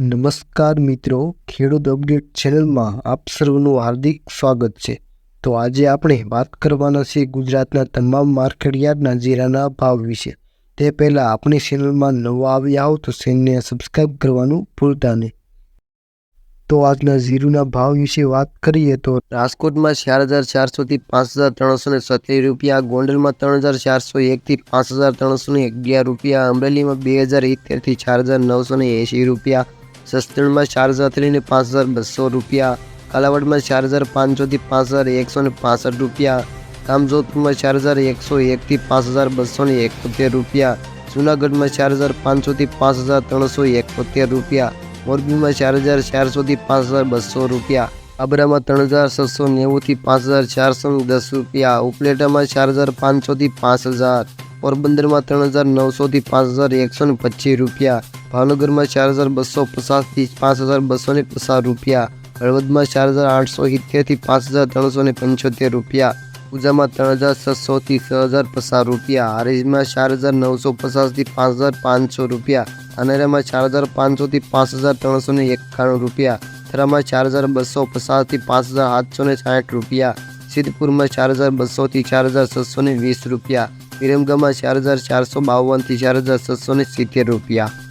નમસ્કાર મિત્રો, ખેડૂત અપડેટ ચેનલમાં આપ સર્વનું હાર્દિક સ્વાગત છે. તો આજે આપણે વાત કરવાના છે ગુજરાતના તમામ માર્કેટયાર્ડના જીરાના ભાવ વિશે. તે પહેલાં આપણી ચેનલમાં નવા આવ્યા હો તો ચેનલને સબસ્ક્રાઈબ કરવાનું ભૂલતા નહીં. તો આજના જીરુના ભાવ વિશે વાત કરીએ તો રાજકોટમાં ચાર હજાર ચારસોથી પાંચ હજાર ત્રણસો ને સત્યાવીસ રૂપિયા, ગોંડલમાં ત્રણ હજાર ચારસો એકથી પાંચ હજાર ત્રણસો ને અગિયાર રૂપિયા, અમરેલીમાં બે હજાર ઇત્તેરથી ચાર હજાર નવસો ને એંશી રૂપિયા સસ્તણમાં ચાર હજારથી લઈને પાંચ હજાર બસો રૂપિયા, કાલાવડમાં ચાર હજાર પાંચસોથી પાંચ હજાર એકસો ને પાસઠ રૂપિયા કામજોધપુરમાં ચાર હજાર એકસો એકથી પાંચ હજાર બસો ને એકોતેર રૂપિયા, જૂનાગઢમાં ચાર હજાર પાંચસોથી પાંચ હજાર ત્રણસો એકોતેર રૂપિયા, મોરબીમાં ચાર હજાર ચારસોથી પાંચ હજાર બસો રૂપિયા, આબરામાં ત્રણ હજાર છસો નેવુંથી પાંચ હજાર ચારસો દસ રૂપિયા, ઉપલેટામાં ચાર હજાર પાંચસોથી પાંચ હજાર, પોરબંદરમાં ત્રણ હજાર નવસોથી પાંચ હજાર એકસો ને પચીસ રૂપિયા ભાવનગરમાં ચાર હજાર બસો પચાસથી પાંચ હજાર બસો ને પચાસ રૂપિયા. હળવદમાં ચાર હજાર આઠસો સિત્તેરથી પાંચ હજાર ત્રણસો ને પંચોતેર રૂપિયા. પૂજામાં ત્રણ હજાર છસોથી છ હજાર પચાસ રૂપિયા. હારીજમાં ચાર હજાર નવસો પચાસથી પાંચ હજાર પાંચસો રૂપિયા. અનેરામાં ચાર હજાર પાંચસોથી પાંચ હજાર ત્રણસો ને એકાણું રૂપિયા. થરામાં ચાર હજાર બસો પચાસથી પાંચ હજાર આઠસો ને સાઠ રૂપિયા. સિદ્ધપુરમાં ચાર હજાર બસોથી ચાર હજાર છસો ને વીસ રૂપિયા. વિરમગામમાં ચાર હજાર ચારસો બાવનથી ચાર હજાર છસો ને સિત્તેર રૂપિયા.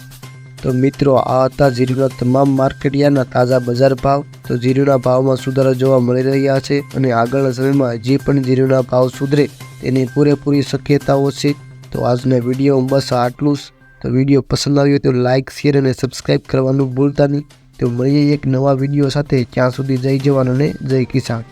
તો મિત્રો, આ હતા જીરુના તમામ માર્કેટિયાના તાજા બજાર ભાવ. તો જીરુના ભાવમાં સુધારા જોવા મળી રહ્યા છે અને આગળના સમયમાં જે પણ જીરુના ભાવ સુધરે તેની પૂરેપૂરી શક્યતાઓ છે. તો આજના વિડીયોમાં બસ આટલું જ. તો વીડિયો પસંદ આવ્યો તો લાઇક શેર અને સબસ્ક્રાઈબ કરવાનું ભૂલતા નહીં. તો મળીએ એક નવા વીડિયો સાથે. ત્યાં સુધી જય જવાન અને જય કિસાન.